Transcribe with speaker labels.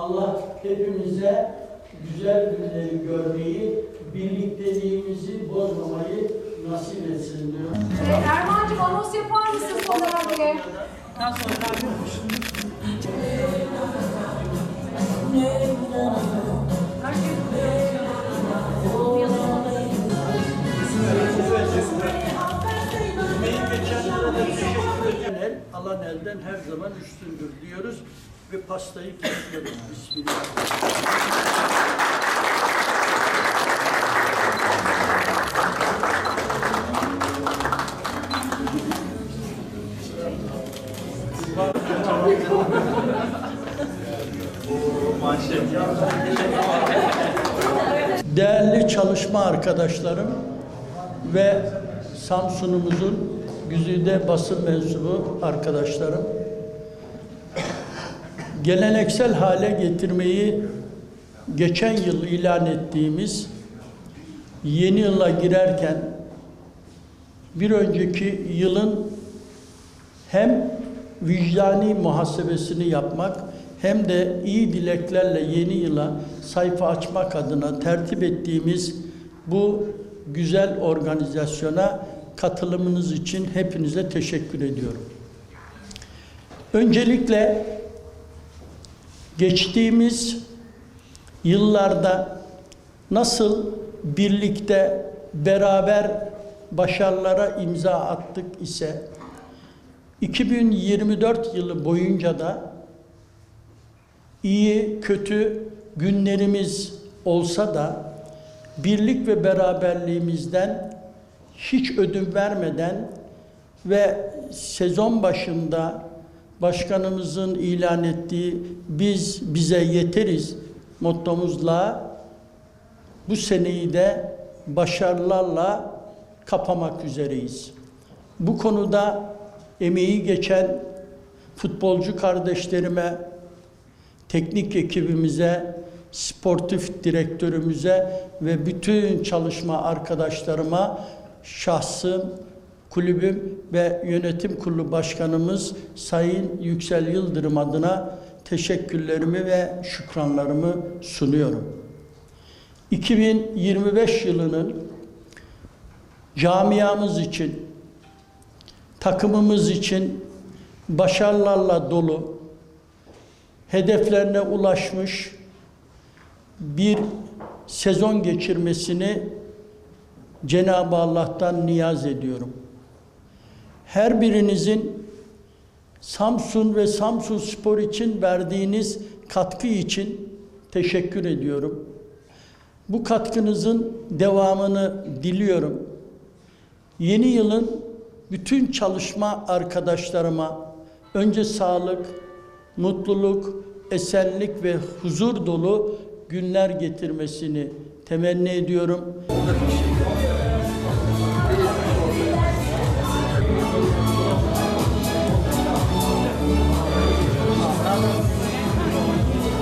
Speaker 1: Allah hepimize güzel günleri görmeyi, birlikteliğimizi bozmamayı nasip etsin diyorum.
Speaker 2: Evet, Erman'cığım anons yapar mısın
Speaker 1: teşekkür eden el, alan elden her zaman üstündür diyoruz ve pastayı kesiyoruz. Bismillah. Değerli çalışma arkadaşlarım ve Samsun'umuzun güzide basın mensubu arkadaşlarım, geleneksel hale getirmeyi geçen yıl ilan ettiğimiz yeni yıla girerken bir önceki yılın hem vicdani muhasebesini yapmak hem de iyi dileklerle yeni yıla sayfa açmak adına tertip ettiğimiz bu güzel organizasyona katılımınız için hepinize teşekkür ediyorum. Öncelikle geçtiğimiz yıllarda nasıl birlikte beraber başarılara imza attık ise 2024 yılı boyunca da iyi kötü günlerimiz olsa da birlik ve beraberliğimizden hiç ödün vermeden ve sezon başında başkanımızın ilan ettiği biz bize yeteriz mottomuzla bu seneyi de başarılarla kapamak üzereyiz. Bu konuda emeği geçen futbolcu kardeşlerime, teknik ekibimize, sportif direktörümüze ve bütün çalışma arkadaşlarıma şahsım, kulübüm ve yönetim kurulu başkanımız Sayın Yüksel Yıldırım adına teşekkürlerimi ve şükranlarımı sunuyorum. 2025 yılının camiamız için, takımımız için başarılarla dolu, hedeflerine ulaşmış bir sezon geçirmesini Cenab-ı Allah'tan niyaz ediyorum. Her birinizin Samsun ve Samsun Spor için verdiğiniz katkı için teşekkür ediyorum. Bu katkınızın devamını diliyorum. Yeni yılın bütün çalışma arkadaşlarıma önce sağlık, mutluluk, esenlik ve huzur dolu günler getirmesini temenni ediyorum.